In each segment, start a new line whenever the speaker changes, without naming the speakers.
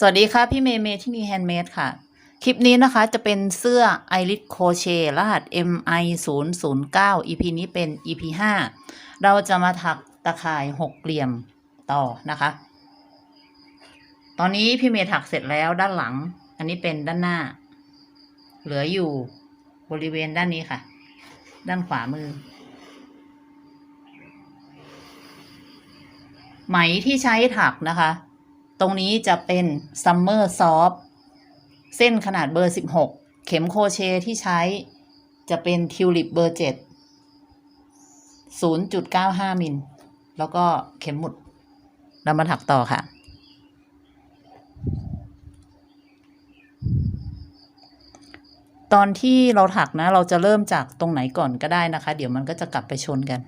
สวัสดีค่ะ พี่เมย์เมย์ที่นี่แฮนด์เมดค่ะ คลิปนี้นะคะจะเป็นเสื้อ i r i s Crochet รหัส MI 0 0 9 EP นี้เป็น EP 5 เราจะมาถักตะข่ายหกเหลี่ยมต่อนะคะ ตอนนี้พี่เมย์ถักเสร็จแล้วด้านหลัง อันนี้เป็นด้านหน้า เหลืออยู่บริเวณด้านนี้ค่ะ ด้านขวามือ ไหมที่ใช้ถักนะคะ ตรงนี้จะเป็นซัมเมอร์ซอฟเส้นขนาดเบอร์ 16 เข็มโคเชที่ใช้จะเป็นทิวลิปเบอร์ 7 0.95 มิล แล้วก็เข็มหมุด เรามาถักต่อค่ะ ตอนที่เราถักนะ เราจะเริ่มจากตรงไหนก่อนก็ได้นะคะ เดี๋ยวมันก็จะกลับไปชนกัน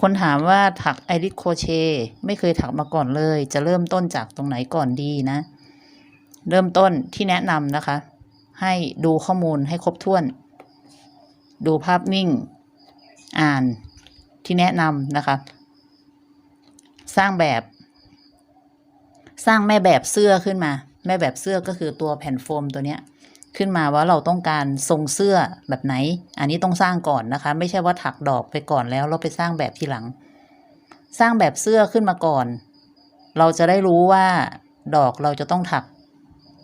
คนถามว่าถักไอริสโคเชไม่เคยถักมาก่อนเลย จะเริ่มต้นจากตรงไหนก่อนดีนะ เริ่มต้นที่แนะนำนะคะ ให้ดูข้อมูลให้ครบถ้วน ดูภาพนิ่ง อ่านที่แนะนำนะคะ สร้างแบบ สร้างแม่แบบเสื้อขึ้นมา แม่แบบเสื้อก็คือตัวแผ่นโฟมตัวเนี้ย ขึ้นมาว่าเราต้องการทรงเสื้อแบบไหน อันนี้ต้องสร้างก่อนนะคะ ไม่ใช่ว่าถักดอกไปก่อนแล้วเราไปสร้างแบบทีหลัง สร้างแบบเสื้อขึ้นมาก่อน เราจะได้รู้ว่าดอกเราจะต้องถัก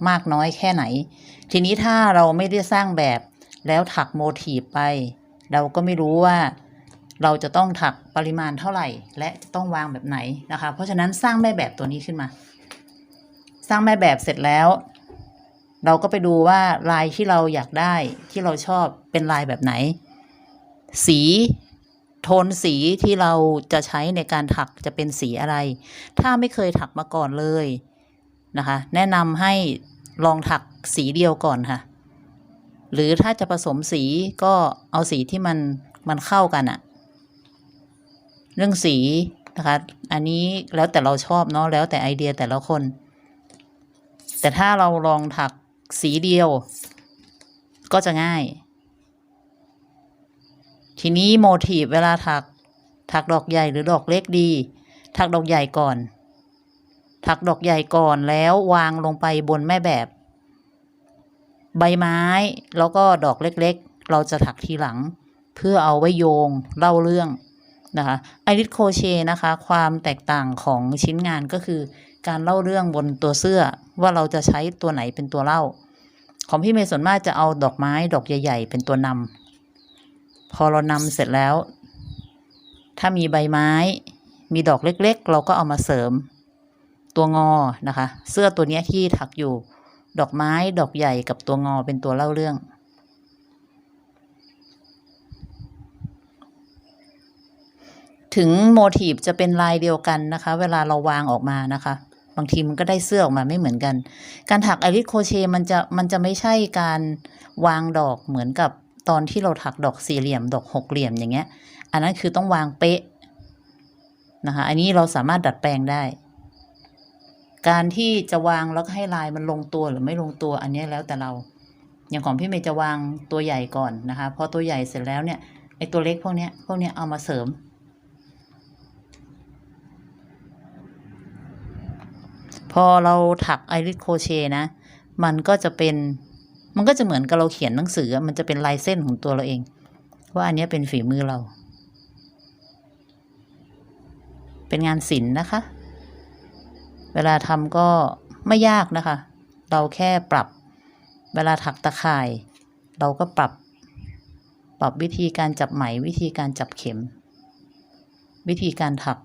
มากน้อยแค่ไหน ทีนี้ถ้าเราไม่ได้สร้างแบบแล้วถักโมทีฟไป เราก็ไม่รู้ว่าเราจะต้องถักปริมาณเท่าไหร่ และจะต้องวางแบบไหนนะคะ เพราะฉะนั้นสร้างแม่แบบตัวนี้ขึ้นมา สร้างแม่แบบเสร็จแล้ว เราก็ไปดูว่าลายที่เราอยากได้ที่เราชอบเป็นลายแบบไหน สีโทนสีที่เราจะใช้ในการถักจะเป็นสีอะไร ถ้าไม่เคยถักมาก่อนเลยนะคะ แนะนำให้ลองถักสีเดียวก่อนค่ะ หรือถ้าจะผสมสีก็เอาสีที่มันมันเข้ากันอะเรื่องสีนะคะ อันนี้แล้วแต่เราชอบเนาะแล้วแต่ไอเดียแต่ละคน แต่ถ้าเราลองถัก สีเดียว ก็จะง่าย ทีนี้โมทีฟเวลาถัก ถักดอกใหญ่หรือดอกเล็กดี ถักดอกใหญ่ก่อน ถักดอกใหญ่ก่อนแล้ววางลงไปบนแม่แบบ ใบไม้แล้วก็ดอกเล็กๆ เราจะถักทีหลัง เพื่อเอาไว้โยงเล่าเรื่องนะคะไอริสโคเชนะคะ ความแตกต่างของชิ้นงานก็คือ การเล่าเรื่องบนตัวเสื้อว่าเราจะใช้ตัวไหนเป็นตัวเล่า ของพี่เมย์ส่วนมากจะเอาดอกไม้ดอกใหญ่ ๆ เป็นตัวนำพอเรานำเสร็จแล้ว ถ้ามีใบไม้ มีดอกเล็กๆ เราก็เอามาเสริม ตัวงอนะคะ เสื้อตัวนี้ที่ถักอยู่ ดอกไม้ดอกใหญ่กับตัวงอเป็นตัวเล่าเรื่องถึงโมทีฟจะเป็นลายเดียวกันนะคะ เวลาเราวางออกมานะคะ บางทีมันก็ได้เสื้อออกมาไม่เหมือนกัน การถักไอริสโคเชมันจะมันจะไม่ใช่การวางดอกเหมือนกับตอนที่เราถักดอกสี่เหลี่ยม ดอกหกเหลี่ยมอย่างเงี้ย อันนั้นคือต้องวางเป๊ะนะคะ อันนี้เราสามารถดัดแปลงได้ การที่จะวางแล้วก็ให้ลายมันลงตัวหรือไม่ลงตัวอันนี้แล้วแต่เรา อย่างของพี่เมย์จะวางตัวใหญ่ก่อนนะคะ พอตัวใหญ่เสร็จแล้วเนี่ยไอตัวเล็กพวกเนี้ยพวกเนี้ยเอามาเสริม อเราถักไอริสโคเชนะ มันก็จะเป็น มันก็จะเหมือนกับเราเขียนหนังสือ มันจะเป็นลายเส้นของตัวเราเอง ว่าอันนี้เป็นฝีมือเรา เป็นงานศิลป์นะคะ เวลาทำก็ไม่ยากนะคะ เราแค่ปรับ เวลาถักตะข่าย เราก็ปรับ ปรับวิธีการจับไหม วิธีการจับเข็ม วิธีการถัก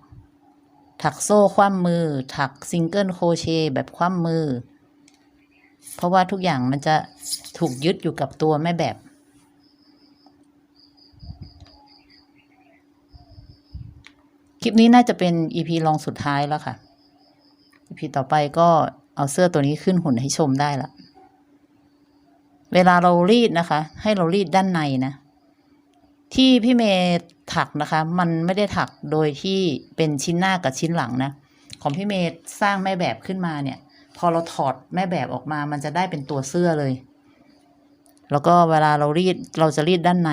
ถักโซ่คว่ำมือ ถักซิงเกิลโคเชแบบคว่ำมือ เพราะว่าทุกอย่างมันจะถูกยึดอยู่กับตัวแม่แบบ คลิปนี้น่าจะเป็น EP ลองสุดท้ายแล้วค่ะ EP ต่อไปก็เอาเสื้อตัวนี้ขึ้นหุ่นให้ชมได้ละ เวลาเรารีดนะคะ ให้เรารีดด้านในนะ ที่พี่เมย์ถักนะคะ มันไม่ได้ถักโดยที่เป็นชิ้นหน้ากับชิ้นหลังนะ ของพี่เมย์สร้างแม่แบบขึ้นมาเนี่ย พอเราถอดแม่แบบออกมา มันจะได้เป็นตัวเสื้อเลย แล้วก็เวลาเรารีดเราจะรีดด้านใน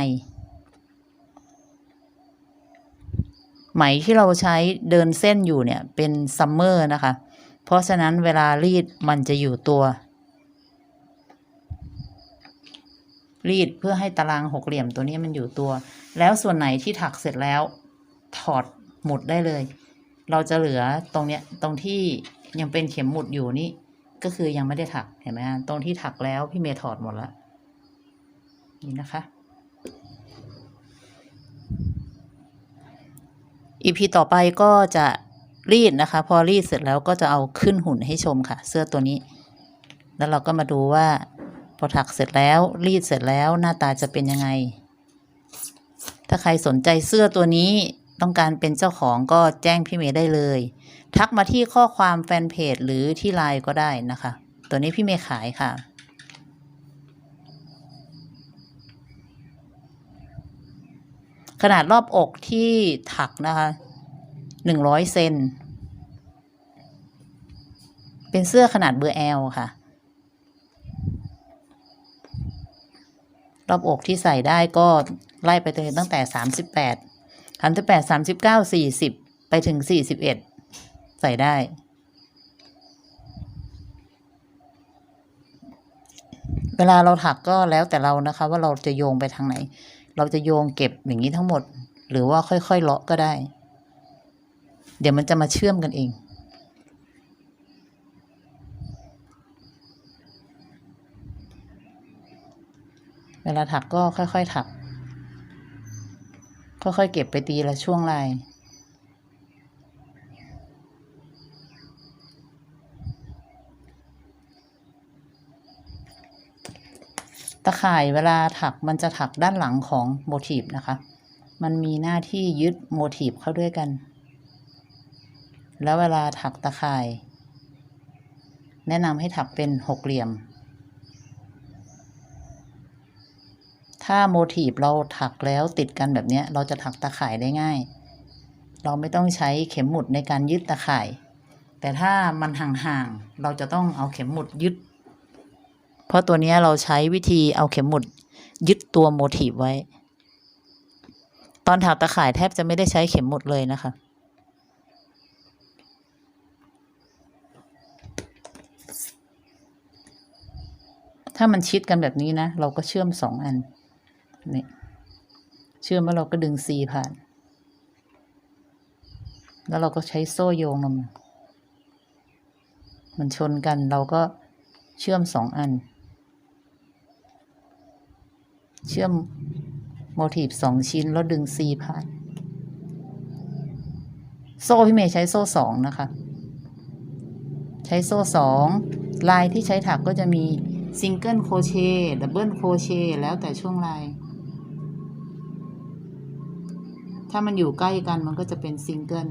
ไหมที่เราใช้เดินเส้นอยู่เนี่ยเป็นซัมเมอร์นะคะ เพราะฉะนั้นเวลารีดมันจะอยู่ตัว รีดเพื่อให้ตารางหกเหลี่ยมตัวนี้มันอยู่ตัว แล้วส่วนไหนที่ถักเสร็จแล้วถอดหมุดได้เลย เราจะเหลือตรงเนี้ยตรงที่ยังเป็นเข็มหมุดอยู่นี่ก็คือยังไม่ได้ถักเห็นไหมฮะตรงที่ถักแล้วพี่เมย์ถอดหมดแล้วนี่นะคะอีพีต่อไปก็จะรีดนะคะ พอรีดเสร็จแล้วก็จะเอาขึ้นหุ่นให้ชมค่ะ เสื้อตัวนี้ แล้วเราก็มาดูว่า พอถักเสร็จแล้วรีดเสร็จแล้วหน้าตาจะเป็นยังไง ถ้าใครสนใจเสื้อตัวนี้ต้องการเป็นเจ้าของก็แจ้งพี่เมย์ได้เลย ทักมาที่ข้อความแฟนเพจหรือที่ไลน์ก็ได้นะคะ ตัวนี้พี่เมย์ขายค่ะ ขนาดรอบอกที่ถักนะคะหนึ่งร้อยเซนเป็นเสื้อขนาดเบอร์แอลค่ะ รอบอกที่ใส่ได้ก็ไล่ไปตั้งแต่สามสิบแปดสามสิบแปดสามสิบเก้าสี่สิบไปถึงสี่สิบเอ็ดใส่ได้เวลาเราถักก็แล้วแต่เรานะคะ ว่าเราจะโยงไปทางไหน เราจะโยงเก็บอย่างนี้ทั้งหมด หรือว่าค่อยๆเลาะก็ได้ เดี๋ยวมันจะมาเชื่อมกันเอง วลาถักก็ค่อยๆถัก ค่อยๆเก็บไปตีละช่วงลายตะข่ายเวลาถักมันจะถักด้านหลังของโมทีฟนะคะ มันมีหน้าที่ยึดโมทีฟเข้าด้วยกัน แล้วเวลาถักตะข่าย แนะนำให้ถักเป็นหกเหลี่ยม ถ้าโมทีฟเราถักแล้วติดกันแบบนี้เราจะถักตะข่ายได้ง่าย เราไม่ต้องใช้เข็มหมุดในการยึดตะข่าย แต่ถ้ามันห่างๆเราจะต้องเอาเข็มหมุดยึด เพราะตัวนี้เราใช้วิธีเอาเข็มหมุดยึดตัวโมทีฟไว้ ตอนถักตะข่ายแทบจะไม่ได้ใช้เข็มหมุดเลยนะคะถ้ามันชิดกันแบบนี้นะ เราก็เชื่อมสองอัน นี่เชื่อมแล้วเราก็ดึงซีผ่าน แล้วเราก็ใช้โซ่โยงลงมามันชนกันเราก็เชื่อมสองอัน เชื่อมโมทีฟสองชิ้นแล้วดึงซีผ่าน โซ่พี่เมย์ใช้โซ่สองนะคะ ใช้โซ่สองลายที่ใช้ถักก็จะมีซิงเกิลโคเชต์ดับเบิลโคเชต์แล้วแต่ช่วงลาย ถ้ามันอยู่ใกล้กันมันก็จะเป็นซิงเกิล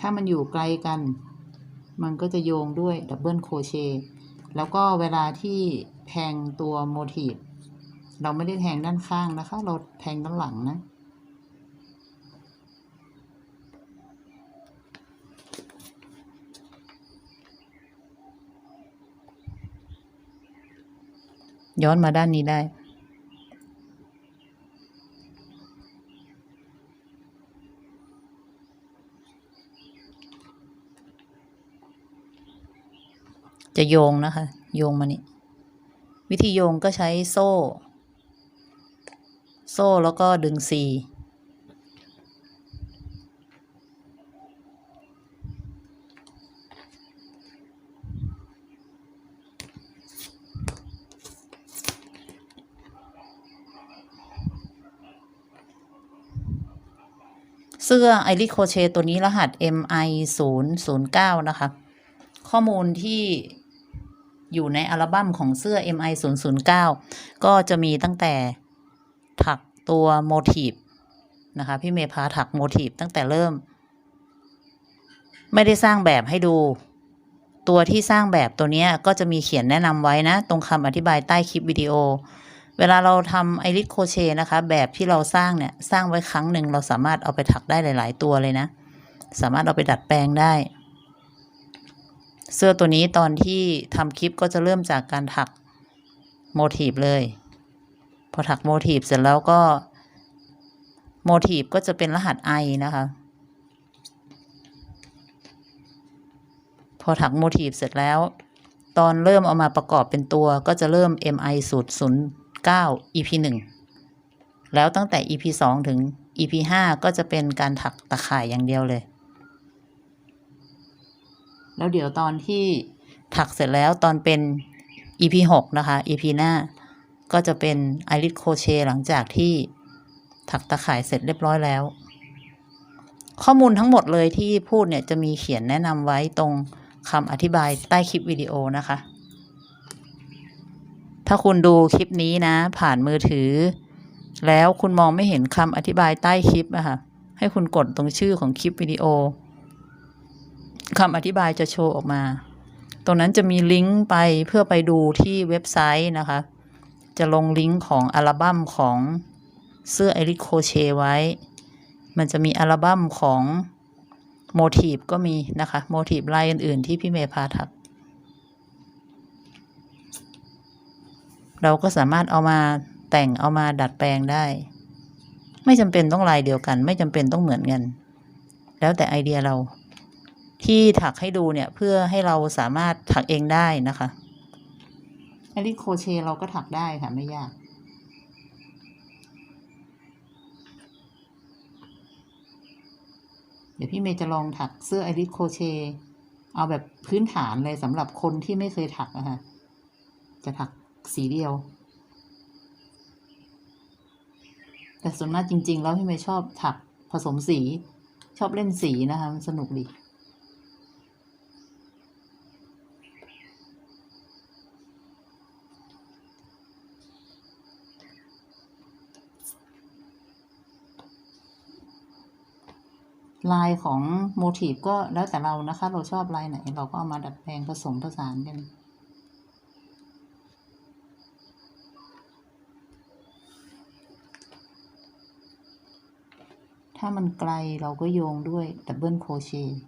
ถ้ามันอยู่ไกลกัน มันก็จะโยงด้วยดับเบิลโคเชต์แล้วก็เวลาที่แทงตัวโมทีฟเราไม่ได้แทงด้านข้างนะคะ เราแทงด้านหลังนะ ย้อนมาด้านนี้ได้ จะโยงนะคะ โยงมานี่วิธีโยงก็ใช้โซ่ โซ่แล้วก็ดึงซี เสื้อไอริโคเชตัวนี้รหัส MI 0 0 9นะคะ ข้อมูลที่อยู่ในอัลบั้มของเสื้อ MI 0 0 9ก็จะมีตั้งแต่ถักตัวโมทีฟนะคะ พี่เมย์พาถักโมทีฟตั้งแต่เริ่ม ไม่ได้สร้างแบบให้ดู ตัวที่สร้างแบบตัวนี้ก็จะมีเขียนแนะนำไว้นะ ตรงคำอธิบายใต้คลิปวิดีโอ เวลาเราทำไอริสโคเชนะคะ แบบที่เราสร้างเนี่ย สร้างไว้ครั้งหนึ่งเราสามารถเอาไปถักได้หลาย ๆ ตัวเลยนะ สามารถเอาไปดัดแปลงได้ เสื้อตัวนี้ตอนที่ทำคลิปก็จะเริ่มจากการถักโมทีฟเลย พอถักโมทีฟเสร็จแล้วก็โมทีฟก็จะเป็นรหัสไอนะคะ พอถักโมทีฟเสร็จแล้ว ตอนเริ่มเอามาประกอบเป็นตัวก็จะเริ่ม MI สูตร 9 EP 1 แล้วตั้งแต่ EP 2 ถึง EP 5 ก็จะเป็นการถักตะข่ายอย่างเดียวเลย แล้วเดี๋ยวตอนที่ถักเสร็จแล้วตอนเป็น EP 6 นะคะ EP หน้า ก็จะเป็นไอริสโคเชหลังจากที่ถักตะข่ายเสร็จเรียบร้อยแล้ว ข้อมูลทั้งหมดเลยที่พูดเนี่ยจะมีเขียนแนะนำไว้ตรงคำอธิบายใต้คลิปวิดีโอนะคะ ถ้าคุณดูคลิปนี้นะ ผ่านมือถือ แล้วคุณมองไม่เห็นคำอธิบายใต้คลิปอะค่ะให้คุณกดตรงชื่อของคลิปวิดีโอคำอธิบายจะโชว์ออกมา ตรงนั้นจะมีลิงก์ไปเพื่อไปดูที่เว็บไซต์นะคะ จะลงลิงก์ของอัลบั้มของเสื้อเอริโคเชไว้ มันจะมีอัลบั้มของโมทีฟก็มีนะคะ โมทีฟลายอื่นๆที่พี่เมย์พาถัก เราก็สามารถเอามาแต่งเอามาดัดแปลงได้ ไม่จำเป็นต้องลายเดียวกัน ไม่จำเป็นต้องเหมือนกัน แล้วแต่ไอเดียเรา ที่ถักให้ดูเนี่ยเพื่อให้เราสามารถถักเองได้นะคะไอริโคเชเราก็ถักได้ค่ะไม่ยากเดี๋ยวพี่เมย์จะลองถักเสื้อไอริสโคเช เอาแบบพื้นฐานเลยสำหรับคนที่ไม่เคยถักอะคะจะถัก สีเดียว แต่ส่วนมากจริง ๆ แล้วพี่เมย์ชอบถักผสมสี ชอบเล่นสีนะคะ มันสนุกดีลายของโมทีฟก็แล้วแต่เรานะคะ เราชอบลายไหน เราก็เอามาดัดแปลงผสมผสานกัน ถ้ามันไกลเราก็โยงด้วยดับเบิลโครเชต์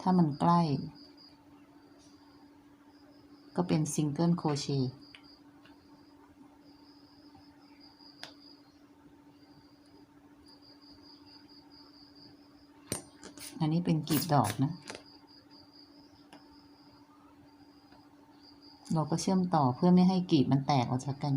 ถ้ามันใกล้ ก็เป็นซิงเกิลโครเชต์อันนี้เป็นกลีบดอกนะ เราก็เชื่อมต่อเพื่อไม่ให้กลีบมันแตกออกจากกัน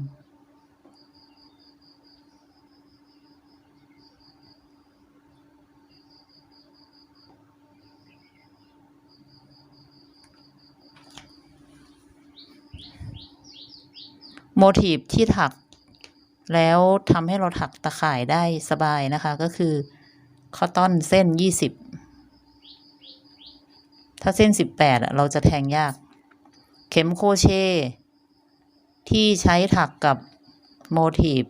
โมทีฟที่ถัก แล้วทำให้เราถักตะข่ายได้สบายนะคะ ก็คือคอตตอนเส้นยี่สิบถ้าเส้นสิบแปดเราจะแทงยาก ข็มโครเชต์ที่ใช้ถักกับโมทีฟ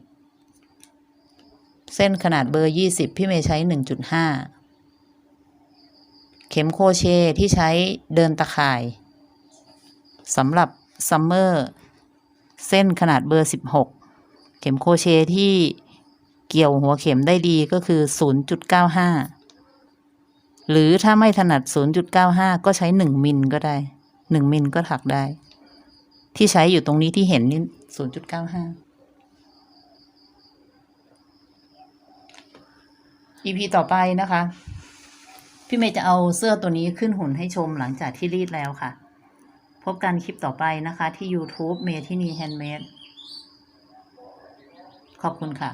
เส้นขนาดเบอร์ยี่สิบพี่เมย์ใช้หนึ่งจุดห้าเข็มโครเชต์ที่ใช้เดินตะข่ายสำหรับซัมเมอร์เส้นขนาดเบอร์สิบหกเข็มโครเชต์ที่เกี่ยวหัวเข็มได้ดีก็คือศูนย์จุดเก้าห้าหรือถ้าไม่ถนัดศูนย์จุดเก้าห้าก็ใช้หนึ่งมิลก็ได้ หนึ่งมิลก็ถักได้ ที่ใช้อยู่ตรงนี้ที่เห็นนี่ศูนย์จุดเก้าห้า EP ต่อไปนะคะ พี่เมย์จะเอาเสื้อตัวนี้ขึ้นหุ่นให้ชมหลังจากที่รีดแล้วค่ะ พบกันคลิปต่อไปนะคะที่ YouTube เมทินีแฮนด์เมดขอบคุณค่ะ